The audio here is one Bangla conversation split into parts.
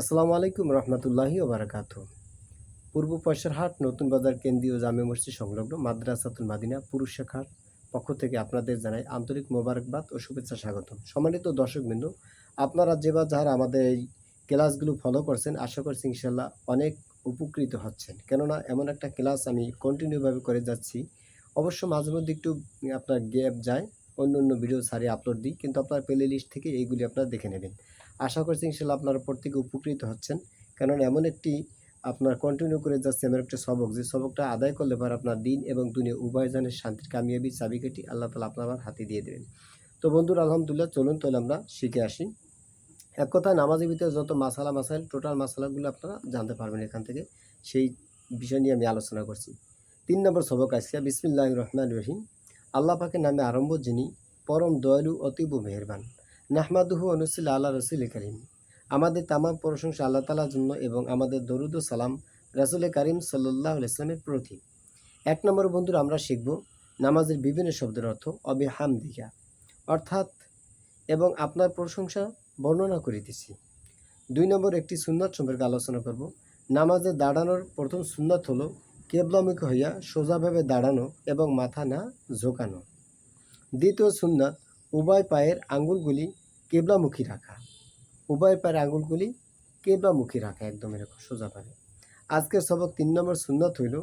আসসালামু আলাইকুম রহমতুল্লাহি ওবরাকাত। পূর্ব পয়সারহাট নতুন বাজার কেন্দ্রীয় জামে মসজিদ সংলগ্ন মাদ্রাসাতুল মাদিনা পুরুষ শাখার পক্ষ থেকে আপনাদের জানাই আন্তরিক মোবারকবাদ ও শুভেচ্ছা স্বাগতম। সম্মানিত দর্শকবৃন্দ, আপনারা যে বা যারা আমাদের এই ক্লাসগুলো ফলো করছেন, আশা করছি ইনশাল্লাহ অনেক উপকৃত হচ্ছেন। কেননা এমন একটা ক্লাস আমি কন্টিনিউভাবে করে যাচ্ছি। অবশ্য মাঝে মধ্যে একটু আপনার গ্যাপ যায় অন্য অন্য ভিডিও সারি আপলোড দিই, কিন্তু আপনার প্লে লিস্ট থেকে এইগুলি আপনারা দেখে নেবেন। আশা করছি ইনশাল্লাহ আপনারা প্রত্যেকে উপকৃত হচ্ছেন। কেননা এমন একটি আপনার কন্টিনিউ করে যাচ্ছে এমন একটা সবক, যে সবকটা আদায় করলে পর আপনার দিন এবং দুনিয়া উভয় জনের শান্তির কামিয়াবি চাবিকাঠি আল্লাহ তালা আপনার হাতে দিয়ে দেবেন। তো বন্ধুরা, আলহামদুলিল্লাহ, চলুন তাহলে আমরা শিখে আসি। এক কথায় নামাজের ভিতরে যত মাসালা মাসাইল টোটাল মাসালাগুলো আপনারা জানতে পারবেন এখান থেকে। সেই বিষয় নিয়ে আমি আলোচনা করছি। তিন নম্বর সবক আসিয়া বিসমিল্লাহ রহমান রহিম। আল্লাহ পাকের নামে আরম্ভ যিনি, পরম দয়ালু, অতীব মেহরবান। নাহমাদুহু অনুসিল আল্লাহ রসুল করিম। আমাদের তামাম প্রশংসা আল্লাহ তালার জন্য এবং আমাদের দরুদ সালাম রাসুল করিম সাল্লাহ ইসলামের প্রতি। এক নম্বর বন্ধুরা, আমরা শিখব নামাজের বিভিন্ন শব্দের অর্থ অবে হামদিকা অর্থাৎ, এবং আপনার প্রশংসা বর্ণনা করিতেছি। দুই নম্বর একটি সুন্নত সম্পর্কে আলোচনা করব। নামাজে দাঁড়ানোর প্রথম সুন্নত হলো কেবলামুখী হইয়া সোজাভাবে দাঁড়ানো এবং মাথা না ঝোঁকানো। দ্বিতীয় সুন্নাত, উভয় পায়ের আঙ্গুলগুলি কেবলামুখী রাখা। উভয় পায়ের আঙ্গুলগুলি কেবলামুখী রাখা একদম এরকম সোজাভাবে আজকের সবক তিন নম্বর সুন্নত হইল,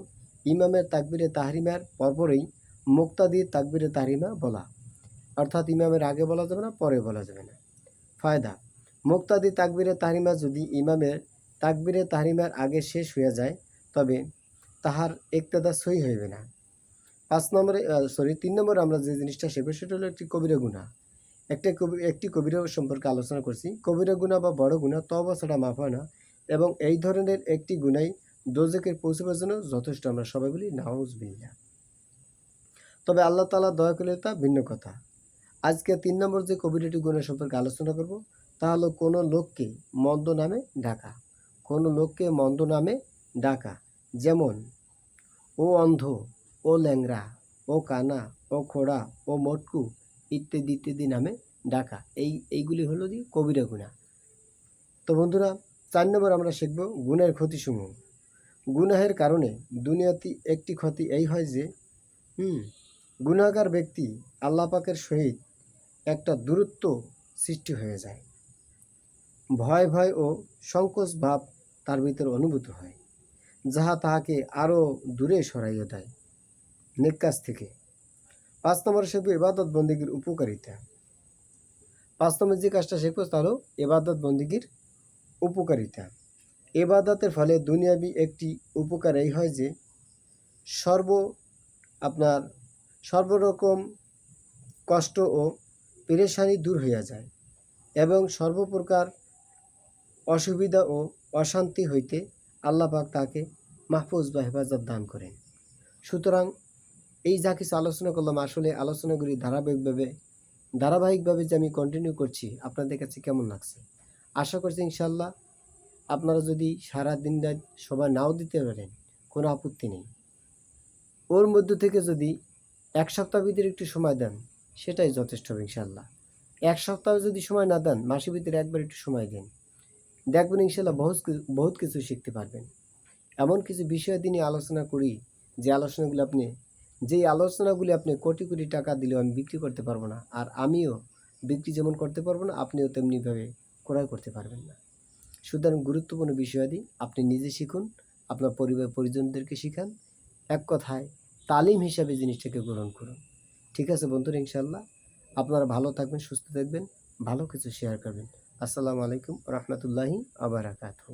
ইমামের তাকবিরে তাহরিমার পরপরেই মুক্তাদির তাকবিরে তাহরিমা বলা। অর্থাৎ ইমামের আগে বলা যাবে না, পরে বলা যাবে না। ফায়দা মুক্তাদি তাকবিরে তাহরিমা যদি ইমামের তাকবিরে তাহরিমার আগে শেষ হয়ে যায়, তবে তাহার একতেদা সই হইবে না। পাঁচ নম্বরে সরি তিন নম্বরে আমরা যে জিনিসটা শিখব, সেটা হলো একটি কবিরা গুণা একটা কবি, একটি কবিরা সম্পর্কে আলোচনা করছি। কবিরা গুণা বা বড় গুণা তবা ছাড়া মাফ হয় না এবং এই ধরনের একটি গুণাই দোজকের পৌঁছবার জন্য যথেষ্ট। আমরা সবাই বলি নাউজ বিল্লা তবে আল্লাহ তালা দয়া করলে তা ভিন্ন কথা। আজকে তিন নম্বর যে কবিরাটি গুণের সম্পর্কে আলোচনা করব, তা হলো, কোনো লোককে মন্দ নামে ডাকা। কোনো লোককে মন্দ নামে ডাকা। যেমন, ও অন্ধ, ও ল্যাংরা ও কানা, ও খোড়া, ও মটকু ইত্যাদি ইত্যাদি নামে ডাকা। এই, এইগুলি হলো কি কবিরা গুণা। তো বন্ধুরা, চার নম্বর আমরা শিখব গুণের ক্ষতিসমূহ। গুনাহের কারণে দুনিয়াতে একটি ক্ষতি এই হয় যে, হুম, গুণাগার ব্যক্তি আল্লাহ পাকের সহিত একটা দূরত্ব সৃষ্টি হয়ে যায়। ভয় ভয় ও সংকোচ ভাব তার ভিতরে অনুভূত হয়, যাহা তাহাকে আরও দূরে সরাইয়া দেয় নেকাজ থেকে। পাঁচ নম্বর শিখব এবাদত বন্দীগীর উপকারিতা। পাঁচ নম্বর যে কাজটা শিখব তা হলো এবাদত বন্দীগীর উপকারিতা। এবাদতের ফলে দুনিয়াবি একটি উপকার এই হয় যে, সর্ব আপনার সর্বরকম কষ্ট ও পেরেশানি দূর হইয়া যায় এবং সর্বপ্রকার অসুবিধা ও অশান্তি হইতে আল্লাহ পাক তাকে মাহফুজ বা হেফাজত দান করেন। সুতরাং এই যা কিছু আলোচনা করলাম, আসলে আলোচনাগুলি ধারাবাহিকভাবে ধারাবাহিকভাবে যে আমি কন্টিনিউ করছি, আপনাদের কাছে কেমন লাগছে? আশা করছি ইনশাল্লাহ আপনারা যদি সারা দিন রাত সময় নাও দিতে পারেন, কোনো আপত্তি নেই। ওর মধ্য থেকে যদি এক সপ্তাহ ভিতরে একটু সময় দেন, সেটাই যথেষ্ট হবে ইনশাল্লাহ এক সপ্তাহ যদি সময় না দেন, মাসের ভিতরে একবার একটু সময় দিন। দেখবেন ইনশাল্লাহ বহুত বহুত কিছু শিখতে পারবেন। এমন কিছু বিষয় নিয়ে আলোচনা করি, যে আলোচনাগুলো আপনি যেই আলোচনাগুলি আপনি কোটি কোটি টাকা দিলেও আমি বিক্রি করতে পারব না, আর আমিও বিক্রি যেমন করতে পারব না, আপনিও তেমনিভাবে ক্রয় করতে পারবেন না। সুতরাং গুরুত্বপূর্ণ বিষয়াদি, আপনি নিজে শিখুন, আপনার পরিবার পরিজনদেরকে শিখান, এক কথায় তালিম হিসাবে জিনিসটাকে গ্রহণ করুন। ঠিক আছে বন্ধুরা ইনশাল্লাহ আপনারা ভালো থাকবেন, সুস্থ থাকবেন, ভালো কিছু শেয়ার করবেন। আসসালামু আলাইকুম, রহমতুল্লাহি আবরাকাতু